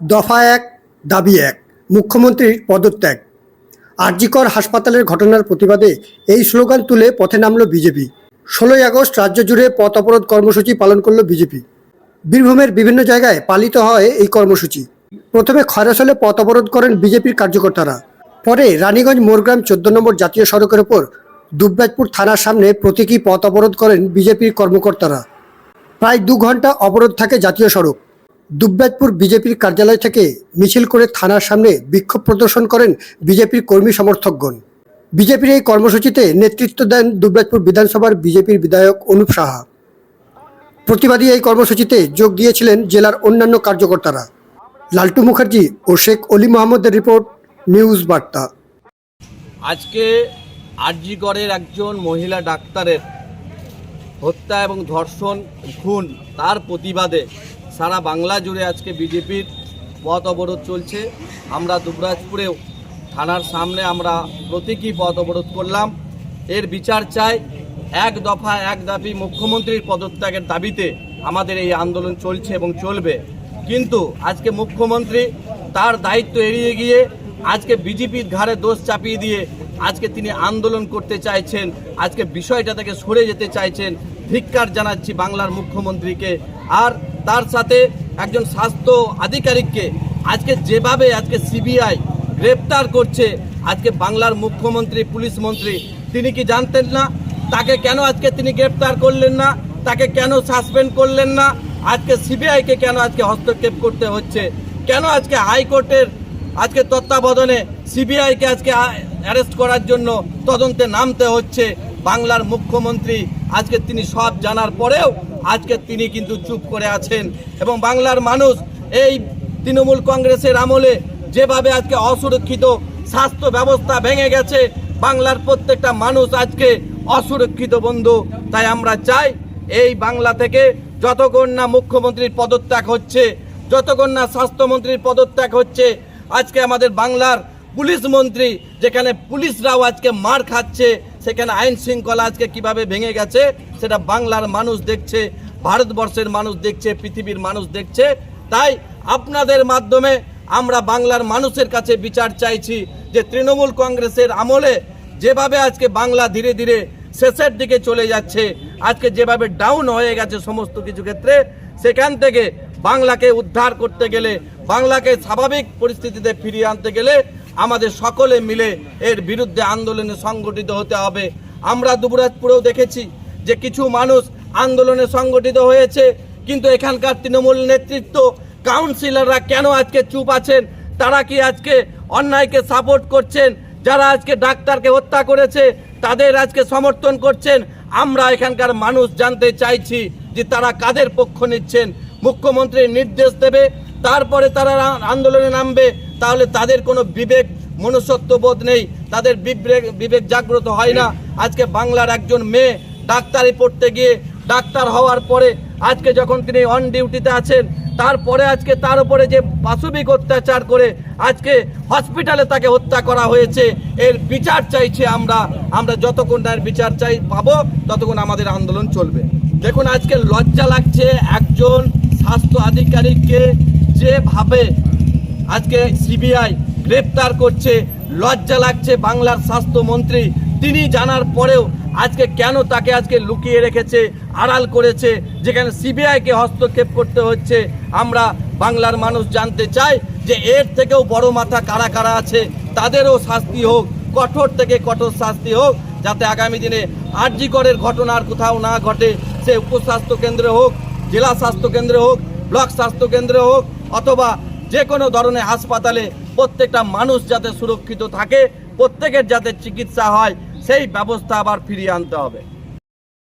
দফা এক, দাবি এক, মুখ্যমন্ত্রীর পদত্যাগ। আরজিকর হাসপাতালের ঘটনার প্রতিবাদে এই স্লোগান তুলে পথে নামল বিজেপি। ষোলোই আগস্ট রাজ্য জুড়ে পথ অবরোধ কর্মসূচি পালন করল বিজেপি। বীরভূমের বিভিন্ন জায়গায় পালিত হয় এই কর্মসূচি। প্রথমে খয়রাসলে পথ অবরোধ করেন বিজেপির কার্যকর্তারা। পরে রানীগঞ্জ মোরগ্রাম চোদ্দ নম্বর জাতীয় সড়কের ওপর দুবরাজপুর থানার সামনে প্রতীকী পথ অবরোধ করেন বিজেপির কর্মকর্তারা। প্রায় দু ঘণ্টা অবরোধ থাকে জাতীয় সড়ক। দুবরাজপুর বিজেপির কার্যালয় থেকে মিছিল করে থানার সামনে বিক্ষোভ প্রদর্শন করেন বিজেপির কর্মী সমর্থকগণ। বিজেপির এই কর্মসূচিতে নেতৃত্ব দেন দুবরাজপুর বিধানসভার বিজেপির বিধায়ক অনুপ সাহা। প্রতিবাদী এই কর্মসূচিতে যোগ দিয়েছিলেন জেলার অন্যান্য কার্যকর্তারা। লালটু মুখার্জি ও শেখ অলি মোহাম্মদের রিপোর্ট, নিউজ বার্তা। আজকে আরজিগড়ের একজন মহিলা ডাক্তারের হত্যা এবং ধর্ষণ, খুন, তার প্রতিবাদে সারা বাংলা জুড়ে আজকে বিজেপির পথ অবরোধ চলছে। আমরা দুবরাজপুরেও থানার সামনে আমরা প্রতীকী পথ অবরোধ করলাম। এর বিচার চাই। এক দফা, এক দাবি মুখ্যমন্ত্রীর পদত্যাগের দাবিতে আমাদের এই আন্দোলন চলছে এবং চলবে। কিন্তু আজকে মুখ্যমন্ত্রী তার দায়িত্ব এড়িয়ে গিয়ে আজকে বিজেপির ঘাড়ে দোষ চাপিয়ে দিয়ে আজকে তিনি আন্দোলন করতে চাইছেন। আজকে বিষয়টা থেকে সরে যেতে চাইছেন। ধিক্কার জানাচ্ছি বাংলার মুখ্যমন্ত্রীকে। আর তার সাথে একজন স্বাস্থ্য আধিকারিককে আজকে যেভাবে আজকে সিবিআই গ্রেপ্তার করছে, আজকে বাংলার মুখ্যমন্ত্রী, পুলিশ মন্ত্রী, তিনি কি জানতেন না? তাকে কেন আজকে তিনি গ্রেপ্তার করলেন না? তাকে কেন সাসপেন্ড করলেন না? আজকে সিবিআইকে কেন আজকে হস্তক্ষেপ করতে হচ্ছে? কেন আজকে হাইকোর্টের আজকে তত্ত্বাবধানে সিবিআইকে আজকে অ্যারেস্ট করার জন্য তদন্তে নামতে হচ্ছে? বাংলার মুখ্যমন্ত্রী আজকে তিনি সব জানার পরেও আজকে তিনি কিন্তু চুপ করে আছেন। এবং বাংলার মানুষ এই তৃণমূল কংগ্রেসের আমলে যেভাবে আজকে অসুরক্ষিত স্বাস্থ্য ব্যবস্থা ভেঙে গেছে, বাংলার প্রত্যেকটা মানুষ আজকে অসুরক্ষিত বন্ধু। তাই আমরা চাই এই বাংলা থেকে যতক্ষণ না মুখ্যমন্ত্রীর পদত্যাগ হচ্ছে, যতক্ষণ না স্বাস্থ্যমন্ত্রীর পদত্যাগ হচ্ছে, আজকে আমাদের বাংলার পুলিশ মন্ত্রী যেখানে পুলিশরাও আজকে মার খাচ্ছে, সেখানে আইন শৃঙ্খলা আজকে কীভাবে ভেঙে গেছে, সেটা বাংলার মানুষ দেখছে। ভারতবর্ষের মানুষ দেখছে, পৃথিবীর মানুষ দেখছে। তাই আপনাদের মাধ্যমে আমরা বাংলার মানুষের কাছে বিচার চাইছি যে তৃণমূল কংগ্রেসের আমলে যেভাবে আজকে বাংলা ধীরে ধীরে শেষের দিকে চলে যাচ্ছে, আজকে যেভাবে ডাউন হয়ে গেছে সমস্ত কিছু ক্ষেত্রে, সেখান থেকে বাংলাকে উদ্ধার করতে গেলে, বাংলাকে স্বাভাবিক পরিস্থিতিতে ফিরিয়ে আনতে গেলে আমাদের সকলে মিলে এর বিরুদ্ধে আন্দোলনে সংগঠিত হতে হবে। আমরা দুবরাজপুরেও দেখেছি যে কিছু মানুষ আন্দোলনে সংগঠিত হয়েছে। কিন্তু এখানকার তৃণমূল নেতৃত্ব কাউন্সিলররা কেন আজকে চুপ আছেন? তারা কি আজকে অন্যায়কে সাপোর্ট করছেন? যারা আজকে ডাক্তারকে হত্যা করেছে, তাদের আজকে সমর্থন করছেন? আমরা এখানকার মানুষ জানতে চাইছি যে তারা কাদের পক্ষ নিচ্ছেন? মুখ্যমন্ত্রী নির্দেশ দেবে, তারপরে তারা আন্দোলনে নামবে। তাহলে তাদের কোনো বিবেক মনুষ্যত্ববোধ নেই। তাদের বিবেক বিবেক জাগ্রত হয় না। আজকে বাংলার একজন মেয়ে ডাক্তারি পড়তে গিয়ে ডাক্তার হওয়ার পরে আজকে যখন তিনি অন ডিউটিতে আছেন, তারপরে আজকে তার উপরে যে পাশবিক অত্যাচার করে আজকে হসপিটালে তাকে হত্যা করা হয়েছে, এর বিচার চাইছে আমরা। আমরা যতক্ষণ তার বিচার চাই, পাবো, ততক্ষণ আমাদের আন্দোলন চলবে। দেখুন, আজকে লজ্জা লাগছে একজন স্বাস্থ্য আধিকারিককে যেভাবে আজকে সিবিআই গ্রেপ্তার করছে। লজ্জা লাগছে বাংলার স্বাস্থ্যমন্ত্রী। তিনি জানার পরেও আজকে কেন তাকে আজকে লুকিয়ে রেখেছে, আড়াল করেছে, যেখানে সিবিআইকে হস্তক্ষেপ করতে হচ্ছে, আমরা বাংলার মানুষ জানতে চাই যে এর থেকেও বড় মাথা কারা কারা আছে, তাদেরও শাস্তি হোক, কঠোর থেকে কঠোর শাস্তি হোক, যাতে আগামী দিনে আরজিকরের ঘটনা আর কোথাও না ঘটে, সে উপস্বাস্থ্য কেন্দ্রে হোক, জেলা স্বাস্থ্য কেন্দ্রে হোক, ব্লক স্বাস্থ্য কেন্দ্রে হোক, অথবা যে কোনো ধরনের হাসপাতালে প্রত্যেকটা মানুষ যাতে সুরক্ষিত থাকে, প্রত্যেকের যাতে চিকিৎসা হয় সেই ব্যবস্থা আবার ফিরিয়ে আনতে হবে।